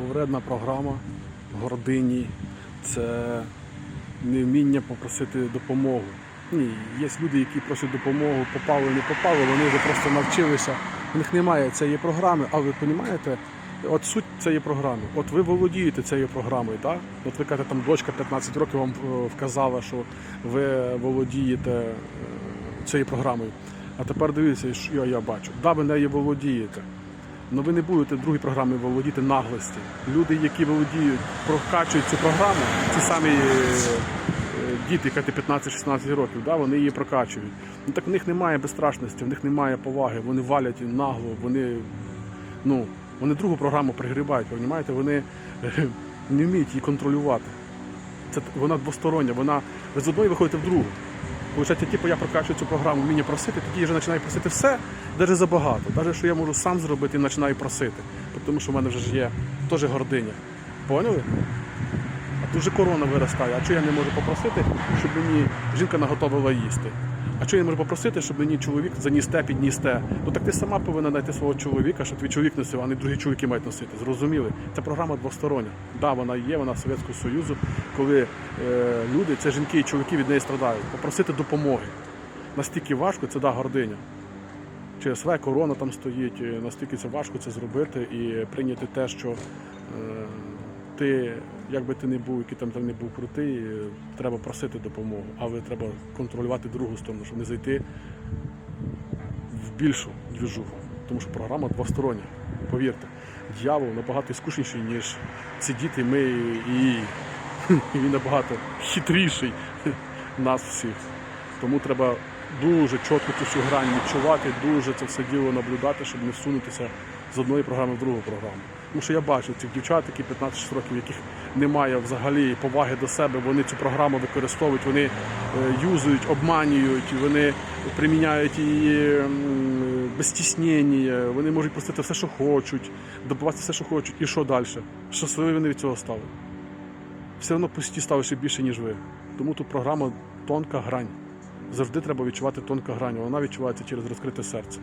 Зловредна програма гордині це невміння попросити допомогу. Ні, є люди, які просять допомогу, попали, не попали, вони вже просто навчилися. У них немає цієї програми, а ви розумієте, от суть цієї програми. От ви володієте цією програмою, так? От ви кажете, там дочка 15 років вам е, вказала, що ви володієте е, цією програмою. А тепер дивіться, що я, бачу. Да, ви нею володієте. Але ви не будете другій програмі володіти наглості. Люди, які володіють, прокачують цю програму, ці самі е, е, діти, які 15-16 років, да, вони її прокачують. Ну так в них немає безстрашності, в них немає поваги, вони валять нагло, вони, ну, вони другу програму пригрібають, розумієте? Вони е, не вміють її контролювати. Це вона двостороння, вона з одної виходите в другу. Получається, типу, я прокачую цю програму, вміння просити, тоді я вже починаю просити все, навіть забагато. Навіть що я можу сам зробити і починаю просити. Тому що в мене вже є теж гординя. Поняли? А тут же корона виростає. А чого я не можу попросити, щоб мені жінка наготовила їсти? А чого я не можу попросити, щоб мені чоловік заніс те, підніс те? Ну так ти сама повинна знайти свого чоловіка, щоб твій чоловік носив, а не другі чоловіки мають носити. Зрозуміли? Ця програма двостороння. Да, вона є, вона Совєтського Союзу, коли е, люди, це жінки і чоловіки від неї страдають. Попросити допомоги. Настільки важко, це да, гординя. Своя корона там стоїть, настільки це важко це зробити і прийняти те, що е, ти, як би ти не був, який там, там не був крутий, треба просити допомогу, але треба контролювати другу сторону, щоб не зайти в більшу двіжуху. Тому що програма двостороння. Повірте, дьявол набагато іскушніший, ніж ці діти, ми і, він набагато хитріший нас всіх. Тому треба дуже чітко цю грань відчувати, дуже це все діло наблюдати, щоб не всунутися з одної програми в другу програму. Тому що я бачу цих дівчат, які 15 років, яких немає взагалі поваги до себе, вони цю програму використовують, вони е, юзують, обманюють, вони приміняють її м, без стіснення, вони можуть просити все, що хочуть, добиватися все, що хочуть. І що далі? Щасливі вони від цього стали. Все одно пусті стали більше, ніж ви. Тому тут програма тонка грань. Завжди треба відчувати тонка грань. Вона відчувається через розкрите серце.